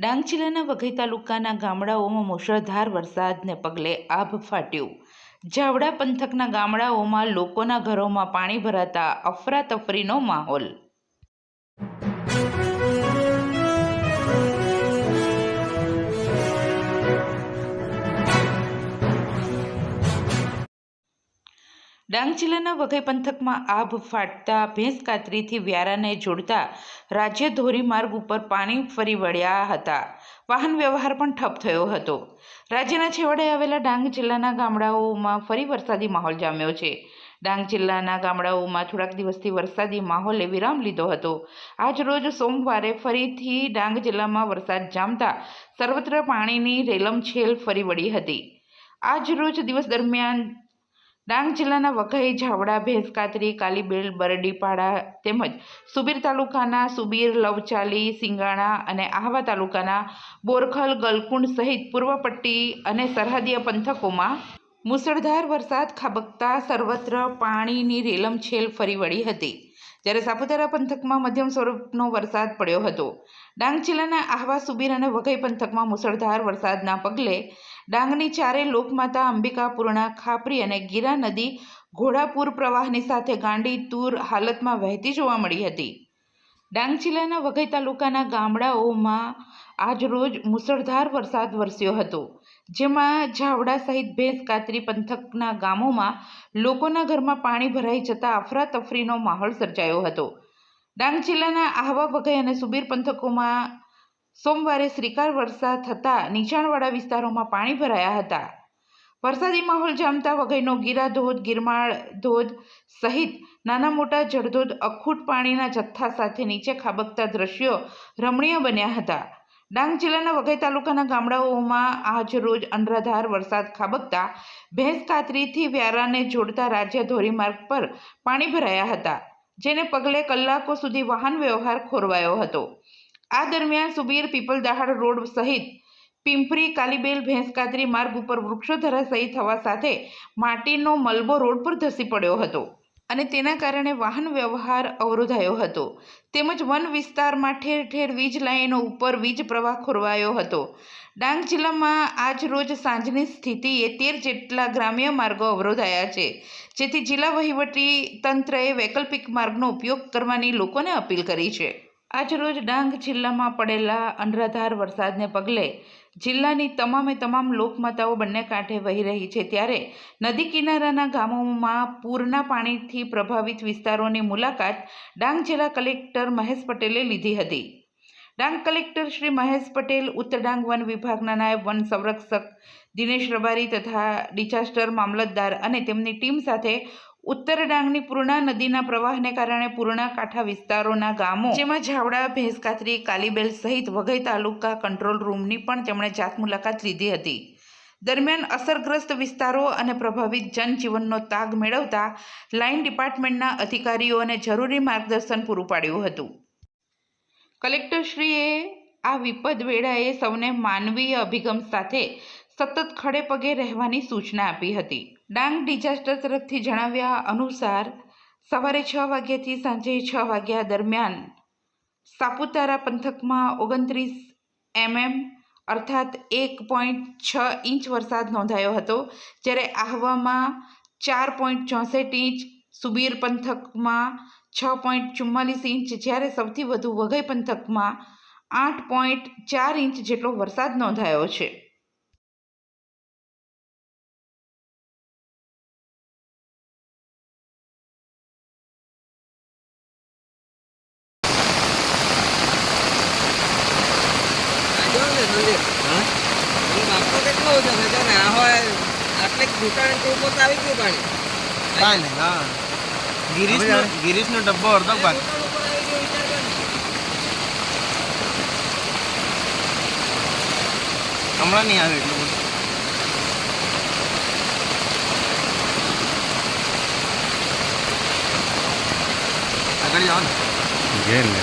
ડાંગ જિલ્લાના વઘઈ તાલુકાના ગામડાઓમાં મુશળધાર વરસાદને પગલે આભ ફાટ્યું. જાવડા પંથકના ગામડાઓમાં લોકોના ઘરોમાં પાણી ભરાતા અફરાતફરીનો માહોલ. ડાંગ જિલ્લાના વઘઈ પંથકમાં આભ ફાટતા, ભેંસ કાતરીથી વ્યારાને જોડતા રાજ્ય ધોરીમાર્ગ ઉપર પાણી ફરી વળ્યા હતા. વાહન વ્યવહાર પણ ઠપ થયો હતો. રાજ્યના છેવાડે આવેલા ડાંગ જિલ્લાના ગામડાઓમાં ફરી વરસાદી માહોલ જામ્યો છે. ડાંગ જિલ્લાના ગામડાઓમાં થોડાક દિવસથી વરસાદી માહોલે વિરામ લીધો હતો. આજ રોજ સોમવારે ફરીથી ડાંગ જિલ્લામાં વરસાદ જામતા સર્વત્ર પાણીની રેલમછેલ ફરી વળી હતી. આજ રોજ દિવસ દરમિયાન ડાંગ જિલ્લાના વઘઈ, ઝાવડા ભેંસકાતરી કાલીબેલ, બરડીપાડા તેમજ સુબીર તાલુકાના સુબીર, લવચાલી, સિંગાણા અને આહવા તાલુકાના બોરખલ, ગલકુંડ સહિત પૂર્વ પટ્ટી અને સરહદીય પંથકોમાં મુસળધાર વરસાદ ખાબકતા સર્વત્ર પાણીની રેલમછેલ ફરી વળી હતી. જ્યારે સાપુતારા પંથકમાં મધ્યમ સ્વરૂપનો વરસાદ પડ્યો હતો. ડાંગ જિલ્લાના આહવા સુબીર અને વઘઈ પંથકમાં મુસળધાર વરસાદના પગલે ડાંગની ચારે લોકમાતા અંબિકા પૂર્ણા ખાપરી અને ગીરા નદી ઘોડાપુર પ્રવાહની સાથે ગાંડી તૂર હાલતમાં વહેતી જોવા મળી હતી. ડાંગ જિલ્લાના વઘઈ તાલુકાના ગામડાઓમાં આજ રોજ મુસળધાર વરસાદ વરસ્યો હતો, જેમાં ઝાવડા સહિત ભેંસ, કાતરી, પંથકના ગામોમાં લોકોના ઘરમાં પાણી ભરાઈ જતાં અફરાતફરીનો માહોલ સર્જાયો હતો. ડાંગ જિલ્લાના આહવા વઘઈ અને સુબીર પંથકોમાં સોમવારે શ્રીકાર વરસાદ થતાં નીચાણવાળા વિસ્તારોમાં પાણી ભરાયા હતા. વરસાદી માહોલ જામતા વઘઈનો ગીરા ધોધ ગિરમાળ ધોધ સહિત નાના મોટા જળધોધ અખૂટ પાણીના જથ્થા સાથે નીચે ખાબકતા દ્રશ્યો રમણીય બન્યા હતા. ડાંગ જિલ્લાના વઘઈ તાલુકાના ગામડાઓમાં આજ રોજ અનરાધાર વરસાદ ખાબકતા ભેંસ કાતરીથી વ્યારાને જોડતા રાજ્ય ધોરીમાર્ગ પર પાણી ભરાયા હતા, જેને પગલે કલાકો સુધી વાહન વ્યવહાર ખોરવાયો હતો. આ દરમિયાન સુબીર પીપલદહાડ રોડ સહિત પિંપરી, કાલીબેલ ભેંસકાતરી માર્ગ ઉપર વૃક્ષો ધરાશયી થવા સાથે માટીનો મલબો રોડ પર ધસી પડ્યો હતો. અને તેના કારણે વાહન વ્યવહાર અવરોધાયો હતો. તેમજ વન વિસ્તારમાં ઠેર ઠેર વીજ લાઈનો ઉપર વીજ પ્રવાહ ખોરવાયો હતો. ડાંગ જિલ્લામાં આજ રોજ સાંજની સ્થિતિએ તેર જેટલા ગ્રામ્ય માર્ગો અવરોધાયા છે, જેથી જિલ્લા વહીવટી તંત્રએ વૈકલ્પિક માર્ગનો ઉપયોગ કરવાની લોકોને અપીલ કરી છે. આજ રોજ ડાંગ જિલ્લામાં પડેલા અનરાધાર વરસાદને પગલે જિલ્લાની તમામે તમામ લોકમાતાઓ બંને કાંઠે વહી રહી છે. ત્યારે નદી કિનારાના ગામોમાં પૂરના પાણીથી પ્રભાવિત વિસ્તારોની મુલાકાત ડાંગ જિલ્લા કલેક્ટર મહેશ પટેલે લીધી હતી. ડાંગ કલેક્ટર શ્રી મહેશ પટેલ ઉત્તર ડાંગ વન વિભાગના નાયબ વન સંરક્ષક દિનેશ રબારી તથા ડિઝાસ્ટર મામલતદાર અને તેમની ટીમ સાથે ઉત્તર ડાંગની પૂર્ણા નદીના પ્રવાહને કારણે પૂર્ણા કાંઠા વિસ્તારોના ગામો, જેમાં ઝાવડા, ભેંસકાતરી, કાલીબેલ સહિત વઘઈ તાલુકા કંટ્રોલ રૂમની પણ તેમણે જાત મુલાકાત લીધી હતી. દરમિયાન અસરગ્રસ્ત વિસ્તારો અને પ્રભાવિત જનજીવનનો તાગ મેળવતા લાઇન ડિપાર્ટમેન્ટના અધિકારીઓને જરૂરી માર્ગદર્શન પૂરું પાડ્યું હતું. કલેક્ટરશ્રીએ આ વિપદ વેળાએ સૌને માનવીય અભિગમ સાથે સતત ખડે પગે રહેવાની સૂચના આપી હતી. ડાંગ ડિઝાસ્ટર તરફથી જણાવ્યા અનુસાર, સવારે છ વાગ્યાથી સાંજે છ વાગ્યા દરમિયાન સાપુતારા પંથકમાં ઓગણત્રીસ એમએમ અર્થાત એક પોઈન્ટ છ ઇંચ વરસાદ નોંધાયો હતો, જ્યારે આહવામાં ચાર પોઈન્ટ ચોસઠ ઇંચ, સુબીર પંથકમાં છ પોઈન્ટ ચુમ્માલીસ ઇંચ, જ્યારે સૌથી વધુ વઘઈ પંથકમાં આઠ પોઈન્ટ ચાર ઇંચ જેટલો વરસાદ નોંધાયો છે. આટલે ઘૂંટણ તો તો આવી ગયું પાણી. કાંઈ નહીં હા. ગિરીશનો ગિરીશનો ડબ્બો અડધો ને. હમણાં નહીં આવે એટલું બધું. આગળ જાઓ ને. ઘેર ને